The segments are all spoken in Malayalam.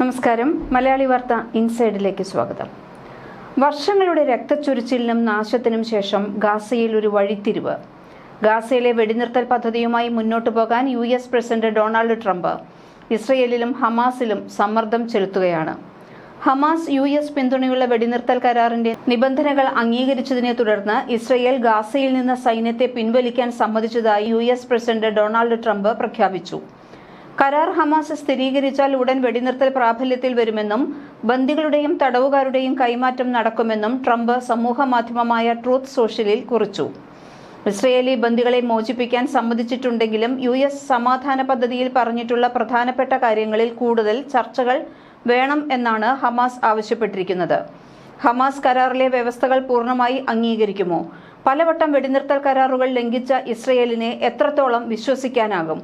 നമസ്കാരം. മലയാളി വാർത്ത ഇൻസൈഡിലേക്ക് സ്വാഗതം. വർഷങ്ങളുടെ രക്തച്ചൊരിച്ചിലിനും നാശത്തിനും ശേഷം ഗാസയിൽ ഒരു വഴിത്തിരിവ്. ഗാസയിലെ വെടിനിർത്തൽ പദ്ധതിയുമായി മുന്നോട്ടു പോകാൻ U S president Donald Trump ഇസ്രയേലിലും ഹമാസിലും സമ്മർദ്ദം ചെലുത്തുകയാണ്. ഹമാസ് യു എസ് പിന്തുണയുള്ള വെടിനിർത്തൽ കരാറിന്റെ നിബന്ധനകൾ അംഗീകരിച്ചതിനെ തുടർന്ന് ഇസ്രയേൽ ഗാസയിൽ നിന്ന് സൈന്യത്തെ പിൻവലിക്കാൻ സമ്മതിച്ചതായി U S president Donald Trump പ്രഖ്യാപിച്ചു. കരാർ ഹമാസ് സ്ഥിരീകരിച്ചാൽ ഉടൻ വെടിനിർത്തൽ പ്രാബല്യത്തിൽ വരുമെന്നും ബന്ദികളുടെയും തടവുകാരുടെയും കൈമാറ്റം നടക്കുമെന്നും ട്രംപ് സമൂഹ മാധ്യമമായ ട്രൂത്ത് സോഷ്യലിൽ കുറിച്ചു. ഇസ്രയേലി ബന്ദികളെ മോചിപ്പിക്കാൻ സമ്മതിച്ചിട്ടുണ്ടെങ്കിലും യു എസ് സമാധാന പദ്ധതിയിൽ പറഞ്ഞിട്ടുള്ള പ്രധാനപ്പെട്ട കാര്യങ്ങളിൽ കൂടുതൽ ചർച്ചകൾ വേണം എന്നാണ് ഹമാസ് ആവശ്യപ്പെട്ടിരിക്കുന്നത്. ഹമാസ് കരാറിലെ വ്യവസ്ഥകൾ പൂർണമായി അംഗീകരിക്കുമോ? പലവട്ടം വെടിനിർത്തൽ കരാറുകൾ ലംഘിച്ച ഇസ്രയേലിനെ എത്രത്തോളം വിശ്വസിക്കാനാകും?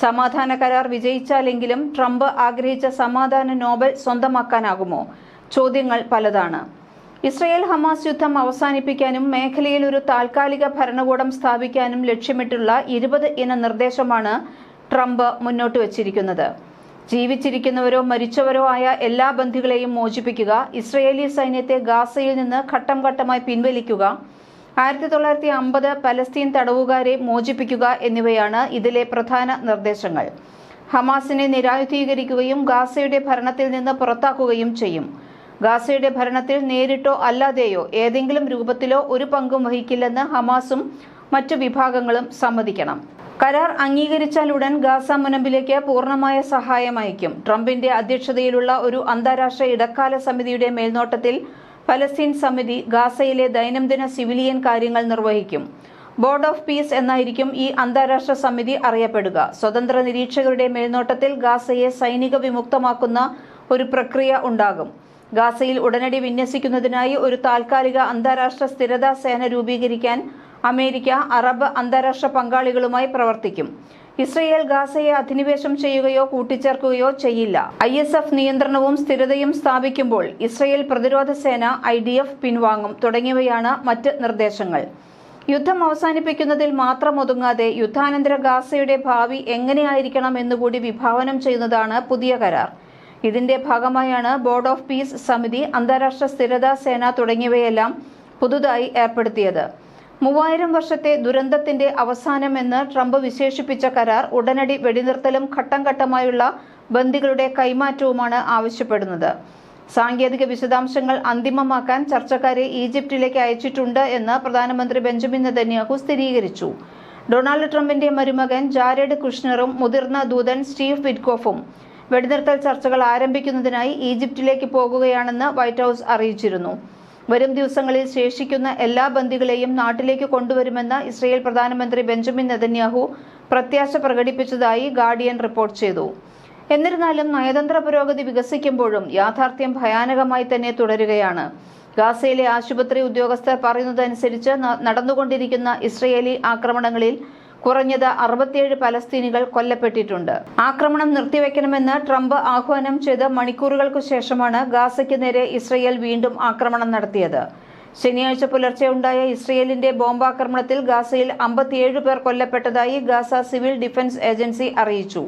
സമാധാന കരാർ വിജയിച്ചാലെങ്കിലും ട്രംപ് ആഗ്രഹിച്ച സമാധാന നോബൽ സ്വന്തമാക്കാനാകുമോ? ചോദ്യങ്ങൾ പലതാണ്. ഇസ്രയേൽ ഹമാസ് യുദ്ധം അവസാനിപ്പിക്കാനും മേഖലയിൽ ഒരു താൽക്കാലിക ഭരണകൂടം സ്ഥാപിക്കാനും ലക്ഷ്യമിട്ടുള്ള ഇരുപത് ഇന നിർദ്ദേശമാണ് ട്രംപ് മുന്നോട്ട് വച്ചിരിക്കുന്നത്. ജീവിച്ചിരിക്കുന്നവരോ മരിച്ചവരോ ആയ എല്ലാ ബന്ധികളെയും മോചിപ്പിക്കുക ഇസ്രയേലി സൈന്യത്തെ ഗാസയിൽ നിന്ന് ഘട്ടം ഘട്ടമായി പിൻവലിക്കുക ആയിരത്തി തൊള്ളായിരത്തി അമ്പത് പലസ്തീൻ തടവുകാരെ മോചിപ്പിക്കുക എന്നിവയാണ് ഇതിലെ പ്രധാന നിർദ്ദേശങ്ങൾ. ഹമാസിനെ നിരായുധീകരിക്കുകയും ഗാസയുടെ ഭരണത്തിൽ നിന്ന് പുറത്താക്കുകയും ചെയ്യും. ഗാസയുടെ ഭരണത്തിൽ നേരിട്ടോ അല്ലാതെയോ ഏതെങ്കിലും രൂപത്തിലോ ഒരു പങ്കും വഹിക്കില്ലെന്ന് ഹമാസും മറ്റു വിഭാഗങ്ങളും സമ്മതിക്കണം. കരാർ അംഗീകരിച്ചാൽ ഉടൻ ഗാസ മുനമ്പിലേക്ക് പൂർണമായ സഹായം അയക്കും ട്രംപിന്റെ അധ്യക്ഷതയിലുള്ള ഒരു അന്താരാഷ്ട്ര ഇടക്കാല സമിതിയുടെ മേൽനോട്ടത്തിൽ പലസ്തീൻ സമിതി ഗാസയിലെ ദൈനംദിന സിവിലിയൻ കാര്യങ്ങൾ നിർവഹിക്കും. ബോർഡ് ഓഫ് പീസ് എന്നായിരിക്കും ഈ അന്താരാഷ്ട്ര സമിതി അറിയപ്പെടുക. സ്വതന്ത്ര നിരീക്ഷകരുടെ മേൽനോട്ടത്തിൽ ഗാസയെ സൈനിക വിമുക്തമാക്കുന്ന ഒരു പ്രക്രിയ ഉണ്ടാകും. ഗാസയിൽ ഉടനടി വിന്യസിക്കുന്നതിനായി ഒരു താൽക്കാലിക അന്താരാഷ്ട്ര സ്ഥിരതാ സേന രൂപീകരിക്കാൻ അമേരിക്ക അറബ് അന്താരാഷ്ട്ര പങ്കാളികളുമായി പ്രവർത്തിക്കും. ഇസ്രയേൽ ഗാസയെ അധിനിവേശം ചെയ്യുകയോ കൂട്ടിച്ചേർക്കുകയോ ചെയ്യില്ല. ഐ എസ് എഫ് നിയന്ത്രണവും സ്ഥിരതയും സ്ഥാപിക്കുമ്പോൾ ഇസ്രയേൽ പ്രതിരോധ സേന ഐ ഡി എഫ് പിൻവാങ്ങും തുടങ്ങിയവയാണ് മറ്റ് നിർദ്ദേശങ്ങൾ. യുദ്ധം അവസാനിപ്പിക്കുന്നതിൽ മാത്രം ഒതുങ്ങാതെ യുദ്ധാനന്തര ഗാസയുടെ ഭാവി എങ്ങനെയായിരിക്കണം എന്നുകൂടി വിഭാവനം ചെയ്യുന്നതാണ് പുതിയ കരാർ. ഇതിന്റെ ഭാഗമായാണ് ബോർഡ് ഓഫ് പീസ് സമിതി അന്താരാഷ്ട്ര സ്ഥിരതാ സേന തുടങ്ങിയവയെല്ലാം പുതുതായി ഏർപ്പെടുത്തിയത്. മൂവായിരം വർഷത്തെ ദുരന്തത്തിന്റെ അവസാനമെന്ന് ട്രംപ് വിശേഷിപ്പിച്ച കരാർ ഉടനടി വെടിനിർത്തലും ഘട്ടം ഘട്ടമായുള്ള ബന്ദികളുടെ കൈമാറ്റവുമാണ് ആവശ്യപ്പെടുന്നത്. സാങ്കേതിക വിശദാംശങ്ങൾ അന്തിമമാക്കാൻ ചർച്ചക്കാരെ ഈജിപ്തിലേക്ക് അയച്ചിട്ടുണ്ട് എന്ന് പ്രധാനമന്ത്രി ബെഞ്ചമിൻ നെതന്യാഹു സ്ഥിരീകരിച്ചു. ഡൊണാൾഡ് ട്രംപിന്റെ മരുമകൻ ജാരഡ് കുഷ്ണറും മുതിർന്ന ദൂതൻ സ്റ്റീവ് വിറ്റ്കോഫും വെടിനിർത്തൽ ചർച്ചകൾ ആരംഭിക്കുന്നതിനായി ഈജിപ്തിലേക്ക് പോകുകയാണെന്ന് വൈറ്റ് ഹൌസ് അറിയിച്ചിരുന്നു. വരും ദിവസങ്ങളിൽ ശേഷിക്കുന്ന എല്ലാ ബന്ദികളെയും നാട്ടിലേക്ക് കൊണ്ടുവരുമെന്ന് ഇസ്രയേൽ പ്രധാനമന്ത്രി ബെഞ്ചമിൻ നെതന്യാഹു പ്രത്യാശ പ്രകടിപ്പിച്ചതായി ഗാർഡിയൻ റിപ്പോർട്ട് ചെയ്തു. എന്നിരുന്നാലും നയതന്ത്ര പുരോഗതി വികസിക്കുമ്പോഴും യാഥാർത്ഥ്യം ഭയാനകമായി തന്നെ തുടരുകയാണ്. ഗാസയിലെ ആശുപത്രി ഉദ്യോഗസ്ഥർ പറയുന്നതനുസരിച്ച് നടന്നുകൊണ്ടിരിക്കുന്ന ഇസ്രയേലി ആക്രമണങ്ങളിൽ കുറഞ്ഞത് അറുപത്തിയേഴ് പലസ്തീനികൾ കൊല്ലപ്പെട്ടിട്ടുണ്ട്. ആക്രമണം നിർത്തിവെക്കണമെന്ന് ട്രംപ് ആഹ്വാനം ചെയ്ത് മണിക്കൂറുകൾക്കു ശേഷമാണ് ഗാസയ്ക്ക് നേരെ ഇസ്രയേൽ വീണ്ടും ആക്രമണം നടത്തിയത്. ശനിയാഴ്ച പുലർച്ചെ ഉണ്ടായ ഇസ്രയേലിന്റെ ബോംബാക്രമണത്തിൽ ഗാസയിൽ അമ്പത്തിയേഴ് പേർ കൊല്ലപ്പെട്ടതായി ഗാസ സിവിൽ ഡിഫൻസ് ഏജൻസി അറിയിച്ചു.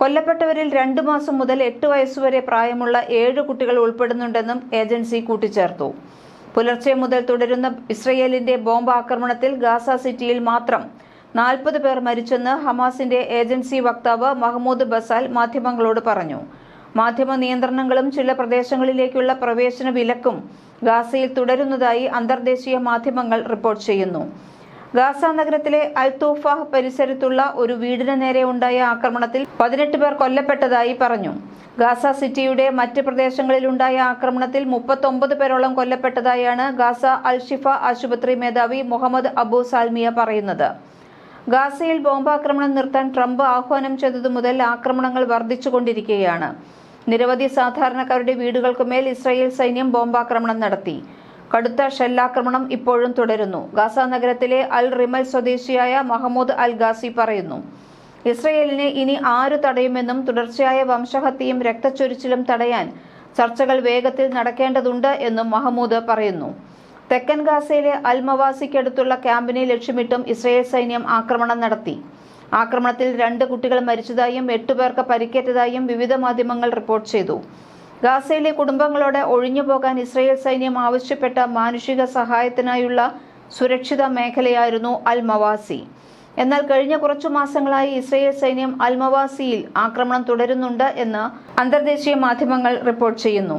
കൊല്ലപ്പെട്ടവരിൽ രണ്ടു മാസം മുതൽ എട്ട് വയസ്സുവരെ പ്രായമുള്ള ഏഴ് കുട്ടികൾ ഉൾപ്പെടുന്നുണ്ടെന്നും ഏജൻസി കൂട്ടിച്ചേർത്തു. പുലർച്ചെ മുതൽ തുടരുന്ന ഇസ്രയേലിന്റെ ബോംബ് ആക്രമണത്തിൽ ഗാസ സിറ്റിയിൽ മാത്രം നാൽപ്പത് പേർ മരിച്ചെന്ന് ഹമാസിന്റെ ഏജൻസി വക്താവ് മഹ്മൂദ് ബസാൽ മാധ്യമങ്ങളോട് പറഞ്ഞു. മാധ്യമ നിയന്ത്രണങ്ങളും ചില പ്രദേശങ്ങളിലേക്കുള്ള പ്രവേശന വിലക്കും ഗാസയിൽ തുടരുന്നതായി അന്തർദേശീയ മാധ്യമങ്ങൾ റിപ്പോർട്ട് ചെയ്യുന്നു. ഗാസ നഗരത്തിലെ അൽത്തൂഫ പരിസരത്തുള്ള ഒരു വീടിന് നേരെ ഉണ്ടായ ആക്രമണത്തിൽ പതിനെട്ട് പേർ കൊല്ലപ്പെട്ടതായി പറഞ്ഞു. ഗാസ സിറ്റിയുടെ മറ്റ് പ്രദേശങ്ങളിലുണ്ടായ ആക്രമണത്തിൽ മുപ്പത്തൊമ്പത് പേരോളം കൊല്ലപ്പെട്ടതായാണ് ഗാസ അൽഷിഫ ആശുപത്രി മേധാവി മുഹമ്മദ് അബു സാൽമിയ പറയുന്നത്. ഗാസയിൽ ബോംബാക്രമണം നിർത്താൻ ട്രംപ് ആഹ്വാനം ചെയ്തതു മുതൽ ആക്രമണങ്ങൾ വർദ്ധിച്ചുകൊണ്ടിരിക്കുകയാണ്. നിരവധി സാധാരണക്കാരുടെ വീടുകൾക്കുമേൽ ഇസ്രായേൽ സൈന്യം ബോംബാക്രമണം നടത്തി. കടുത്ത ഷെല്ലാക്രമണം ഇപ്പോഴും തുടരുന്നു. ഗാസ നഗരത്തിലെ അൽ റിമൽ സ്വദേശിയായ മഹമ്മൂദ് അൽ ഗാസി പറയുന്നു. ഇസ്രയേലിനെ ഇനി ആര് തടയുമെന്നും തുടർച്ചയായ വംശഹത്യയും രക്തച്ചൊരിച്ചിലും തടയാൻ ചർച്ചകൾ വേഗത്തിൽ നടക്കേണ്ടതുണ്ട് എന്നും മഹമ്മൂദ് പറയുന്നു. തെക്കൻ ഗാസയിലെ അൽമവാസിക്കടുത്തുള്ള ക്യാമ്പിനെ ലക്ഷ്യമിട്ടും ഇസ്രയേൽ സൈന്യം ആക്രമണം നടത്തി. ആക്രമണത്തിൽ രണ്ട് കുട്ടികൾ മരിച്ചതായും എട്ടുപേർക്ക് പരിക്കേറ്റതായും വിവിധ മാധ്യമങ്ങൾ റിപ്പോർട്ട് ചെയ്തു. ഗാസയിലെ കുടുംബങ്ങളോട് ഒഴിഞ്ഞുപോകാൻ ഇസ്രയേൽ സൈന്യം ആവശ്യപ്പെട്ട മാനുഷിക സഹായത്തിനായുള്ള സുരക്ഷിത മേഖലയായിരുന്നു അൽമവാസി. എന്നാൽ കഴിഞ്ഞ കുറച്ചു മാസങ്ങളായി ഇസ്രയേൽ സൈന്യം അൽമവാസിയിൽ ആക്രമണം തുടരുന്നുണ്ട് എന്ന് അന്തർദേശീയ മാധ്യമങ്ങൾ റിപ്പോർട്ട് ചെയ്യുന്നു.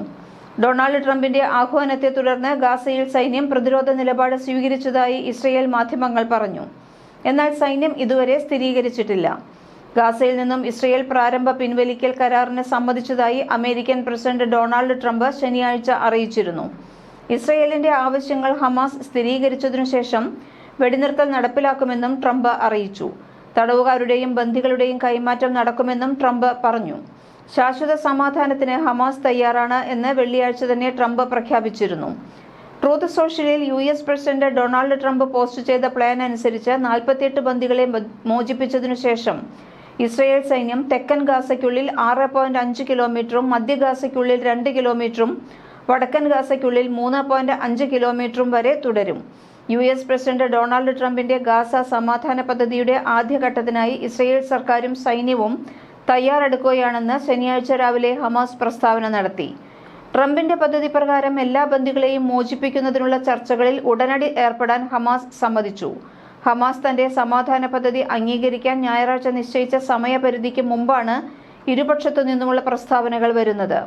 ഡൊണാൾഡ് ട്രംപിന്റെ ആഹ്വാനത്തെ തുടർന്ന് ഗാസയിൽ സൈന്യം പ്രതിരോധ നിലപാട് സ്വീകരിച്ചതായി ഇസ്രയേൽ മാധ്യമങ്ങൾ പറഞ്ഞു. എന്നാൽ സൈന്യം ഇതുവരെ സ്ഥിരീകരിച്ചിട്ടില്ല. ഗാസയിൽ നിന്നും ഇസ്രയേൽ പ്രാരംഭ പിൻവലിക്കൽ കരാറിന് സമ്മതിച്ചതായി അമേരിക്കൻ പ്രസിഡന്റ് ഡൊണാൾഡ് ട്രംപ് ശനിയാഴ്ച അറിയിച്ചിരുന്നു. ഇസ്രയേലിന്റെ ആവശ്യങ്ങൾ ഹമാസ് സ്ഥിരീകരിച്ചതിനു ശേഷം വെടിനിർത്തൽ നടപ്പിലാക്കുമെന്നും ട്രംപ് അറിയിച്ചു. തടവുകാരുടെയും ബന്ധികളുടെയും കൈമാറ്റം നടക്കുമെന്നും ട്രംപ് പറഞ്ഞു. ശാശ്വത സമാധാനത്തിന് ഹമാസ് തയ്യാറാണ് എന്ന് വെള്ളിയാഴ്ച തന്നെ ട്രംപ് പ്രഖ്യാപിച്ചിരുന്നു. Truth സോഷ്യലിൽ U S president Donald Trump post ചെയ്ത പ്ലാൻ അനുസരിച്ച് നാൽപ്പത്തിയെട്ട് ബന്ദികളെ മോചിപ്പിച്ചതിനു ശേഷം ഇസ്രയേൽ സൈന്യം തെക്കൻ ഗാസയ്ക്കുള്ളിൽ ആറ് പോയിന്റ് അഞ്ച് കിലോമീറ്ററും മധ്യ ഗാസയ്ക്കുള്ളിൽ രണ്ട് കിലോമീറ്ററും വടക്കൻ ഗാസയ്ക്കുള്ളിൽ മൂന്ന് പോയിന്റ് അഞ്ച് കിലോമീറ്ററും വരെ തുടരും. യു എസ് പ്രസിഡന്റ് ഡൊണാൾഡ് ട്രംപിന്റെ ഗാസ സമാധാന പദ്ധതിയുടെ ആദ്യഘട്ടത്തിനായി ഇസ്രയേൽ സർക്കാരും സൈന്യവും തയ്യാറെടുക്കുകയാണെന്ന് ശനിയാഴ്ച രാവിലെ ഹമാസ് പ്രസ്താവന നടത്തി. ട്രംപിന്റെ പദ്ധതി പ്രകാരം എല്ലാ ബന്ദികളെയും മോചിപ്പിക്കുന്നതിനുള്ള ചർച്ചകളിൽ ഉടനടി ഏർപ്പെടാൻ ഹമാസ് സമ്മതിച്ചു. ഹമാസ് തന്റെ സമാധാന പദ്ധതി അംഗീകരിക്കാൻ ഞായറാഴ്ച നിശ്ചയിച്ച സമയപരിധിക്ക് മുമ്പാണ് ഇരുപക്ഷത്തു നിന്നുമുള്ള പ്രസ്താവനകൾ വരുന്നത്.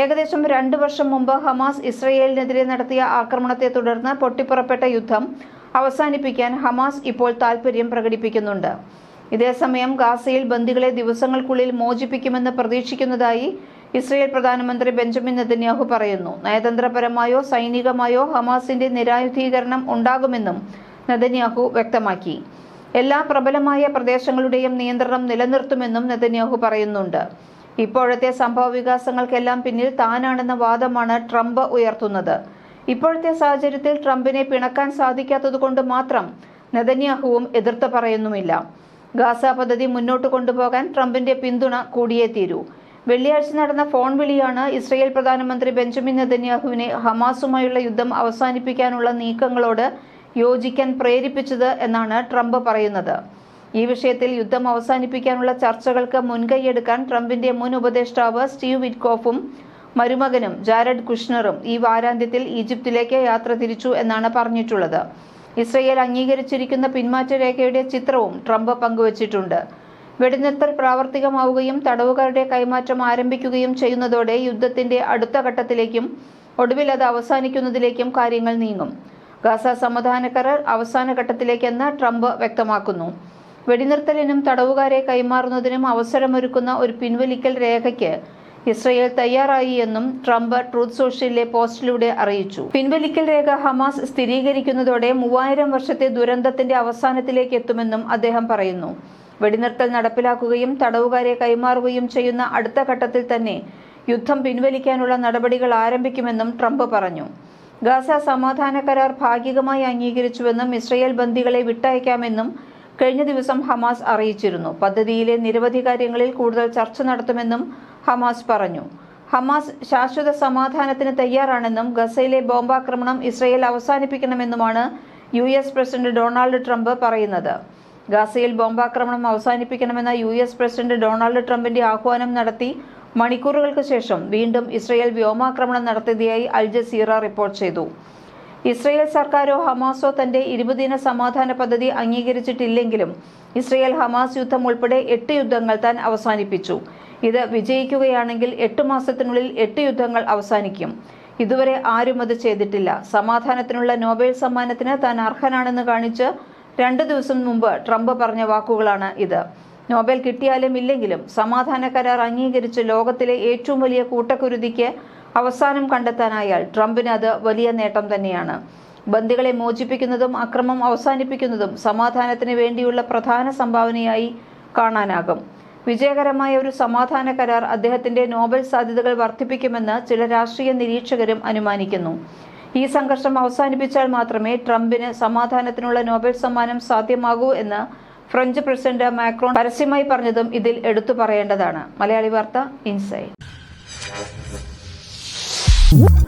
ഏകദേശം രണ്ടു വർഷം മുമ്പ് ഹമാസ് ഇസ്രയേലിനെതിരെ നടത്തിയ ആക്രമണത്തെ തുടർന്ന് പൊട്ടിപ്പുറപ്പെട്ട യുദ്ധം അവസാനിപ്പിക്കാൻ ഹമാസ് ഇപ്പോൾ താൽപര്യം പ്രകടിപ്പിക്കുന്നുണ്ട്. ഇതേസമയം ഗാസയിൽ ബന്ദികളെ ദിവസങ്ങൾക്കുള്ളിൽ മോചിപ്പിക്കുമെന്ന് പ്രതീക്ഷിക്കുന്നതായി ഇസ്രയേൽ പ്രധാനമന്ത്രി ബെഞ്ചമിൻ നെതന്യാഹു പറയുന്നു. നയതന്ത്രപരമായോ സൈനികമായോ ഹമാസിന്റെ നിരായുധീകരണം ഉണ്ടാകുമെന്നും നെതന്യാഹു വ്യക്തമാക്കി. എല്ലാ പ്രബലമായ പ്രദേശങ്ങളുടെയും നിയന്ത്രണം നിലനിർത്തുമെന്നും നെതന്യാഹു പറയുന്നുണ്ട്. ഇപ്പോഴത്തെ സംഭവ വികാസങ്ങൾക്കെല്ലാം പിന്നിൽ താനാണെന്ന വാദമാണ് ട്രംപ് ഉയർത്തുന്നത്. ഇപ്പോഴത്തെ സാഹചര്യത്തിൽ ട്രംപിനെ പിണക്കാൻ സാധിക്കാത്തതുകൊണ്ട് മാത്രം നെതന്യാഹുവും എതിർത്ത് പറയുന്നുമില്ല. ഗാസ പദ്ധതി മുന്നോട്ട് കൊണ്ടുപോകാൻ ട്രംപിന്റെ പിന്തുണ കൂടിയേ തീരൂ. വെള്ളിയാഴ്ച നടന്ന ഫോൺ വിളിയാണ് ഇസ്രയേൽ പ്രധാനമന്ത്രി ബെഞ്ചമിൻ നെതന്യാഹുവിനെ ഹമാസുമായുള്ള യുദ്ധം അവസാനിപ്പിക്കാനുള്ള നീക്കങ്ങളോട് യോജിക്കാൻ പ്രേരിപ്പിച്ചത് എന്നാണ് ട്രംപ് പറയുന്നത്. ഈ വിഷയത്തിൽ യുദ്ധം അവസാനിപ്പിക്കാനുള്ള ചർച്ചകൾക്ക് മുൻകൈയെടുക്കാൻ ട്രംപിന്റെ മുൻ ഉപദേഷ്ടാവ് സ്റ്റീവ് വിറ്റ്കോഫും മരുമകനും ജാരഡ് കുഷ്ണറും ഈ വാരാന്ത്യത്തിൽ ഈജിപ്തിലേക്ക് യാത്ര തിരിച്ചു എന്നാണ് പറഞ്ഞിട്ടുള്ളത്. ഇസ്രയേൽ അംഗീകരിച്ചിരിക്കുന്ന പിന്മാറ്റ രേഖയുടെ ചിത്രവും ട്രംപ് പങ്കുവച്ചിട്ടുണ്ട്. വെടിനിർത്തൽ പ്രാവർത്തികമാവുകയും തടവുകാരുടെ കൈമാറ്റം ആരംഭിക്കുകയും ചെയ്യുന്നതോടെ യുദ്ധത്തിന്റെ അടുത്ത ഘട്ടത്തിലേക്കും ഒടുവിൽ അത് അവസാനിക്കുന്നതിലേക്കും കാര്യങ്ങൾ നീങ്ങും. ഗാസ സമാധാന കരാർ അവസാന ഘട്ടത്തിലേക്കെന്ന് ട്രംപ് വ്യക്തമാക്കുന്നു. വെടിനിർത്തലിനും തടവുകാരെ കൈമാറുന്നതിനും അവസരമൊരുക്കുന്ന ഒരു പിൻവലിക്കൽ രേഖയ്ക്ക് ഇസ്രയേൽ തയ്യാറായി എന്നും ട്രംപ് ട്രൂത്ത് സോഷ്യലിലെ പോസ്റ്റിലൂടെ അറിയിച്ചു. പിൻവലിക്കൽ രേഖ ഹമാസ് സ്ഥിരീകരിക്കുന്നതോടെ മൂവായിരം വർഷത്തെ ദുരന്തത്തിന്റെ അവസാനത്തിലേക്ക് എത്തുമെന്നും അദ്ദേഹം പറയുന്നു. വെടിനിർത്തൽ നടപ്പിലാക്കുകയും തടവുകാരെ കൈമാറുകയും ചെയ്യുന്ന അടുത്ത ഘട്ടത്തിൽ തന്നെ യുദ്ധം പിൻവലിക്കാനുള്ള നടപടികൾ ആരംഭിക്കുമെന്നും ട്രംപ് പറഞ്ഞു. ഗാസ സമാധാന കരാർ ഭാഗികമായി അംഗീകരിച്ചുവെന്നും ഇസ്രയേൽ ബന്ദികളെ വിട്ടയക്കാമെന്നും കഴിഞ്ഞ ദിവസം ഹമാസ് അറിയിച്ചിരുന്നു. പദ്ധതിയിലെ നിരവധി കാര്യങ്ങളിൽ കൂടുതൽ ചർച്ച നടത്തുമെന്നും ഹമാസ് പറഞ്ഞു. ഹമാസ് ശാശ്വത സമാധാനത്തിന് തയ്യാറാണെന്നും ഗസയിലെ ബോംബാക്രമണം Israel അവസാനിപ്പിക്കണമെന്നുമാണ് U S president Donald Trump പറയുന്നത്. ഗാസയിൽ ബോംബാക്രമണം അവസാനിപ്പിക്കണമെന്ന യു എസ് പ്രസിഡന്റ് ഡൊണാൾഡ് ട്രംപിന്റെ ആഹ്വാനം നടത്തി മണിക്കൂറുകൾക്ക് ശേഷം വീണ്ടും ഇസ്രയേൽ വ്യോമാക്രമണം നടത്തിയതായി അൽ ജസീറ റിപ്പോർട്ട് ചെയ്തു. ഇസ്രയേൽ സർക്കാരോ ഹമാസോ തന്റെ ഇരുപതിന സമാധാന പദ്ധതി അംഗീകരിച്ചിട്ടില്ലെങ്കിലും ഇസ്രയേൽ ഹമാസ് യുദ്ധം ഉൾപ്പെടെ എട്ട് യുദ്ധങ്ങൾ താൻ അവസാനിപ്പിച്ചു. ഇത് വിജയിക്കുകയാണെങ്കിൽ എട്ട് മാസത്തിനുള്ളിൽ എട്ട് യുദ്ധങ്ങൾ അവസാനിക്കും. ഇതുവരെ ആരും അത് ചെയ്തിട്ടില്ല. സമാധാനത്തിനുള്ള നോബൽ സമ്മാനത്തിന് താൻ അർഹനാണെന്ന് കാണിച്ച് രണ്ട് ദിവസം മുമ്പ് ട്രംപ് പറഞ്ഞ വാക്കുകളാണ് ഇത്. നോബൽ കിട്ടിയാലും ഇല്ലെങ്കിലും സമാധാന കരാർ അംഗീകരിച്ച് ലോകത്തിലെ ഏറ്റവും വലിയ കൂട്ടക്കുരുതിക്ക് അവസാനം കണ്ടെത്താനായാൽ ട്രംപിന് അത് വലിയ നേട്ടം തന്നെയാണ്. ബന്ദികളെ മോചിപ്പിക്കുന്നതും അക്രമം അവസാനിപ്പിക്കുന്നതും സമാധാനത്തിന് വേണ്ടിയുള്ള പ്രധാന സംഭാവനയായി കാണാനാകും. വിജയകരമായ ഒരു സമാധാന കരാർ അദ്ദേഹത്തിന്റെ നോബൽ സാധ്യതകൾ വർദ്ധിപ്പിക്കുമെന്ന് ചില രാഷ്ട്രീയ നിരീക്ഷകരും അനുമാനിക്കുന്നു. ഈ സംഘർഷം അവസാനിപ്പിച്ചാൽ മാത്രമേ ട്രംപിന് സമാധാനത്തിനുള്ള നോബൽ സമ്മാനം സാധ്യമാകൂ എന്ന് ഫ്രഞ്ച് പ്രസിഡന്റ് മാക്രോൺ പരസ്യമായി പറഞ്ഞതും ഇതിൽ എടുത്തു പറയേണ്ടതാണ്. മലയാളി വാർത്ത Woo!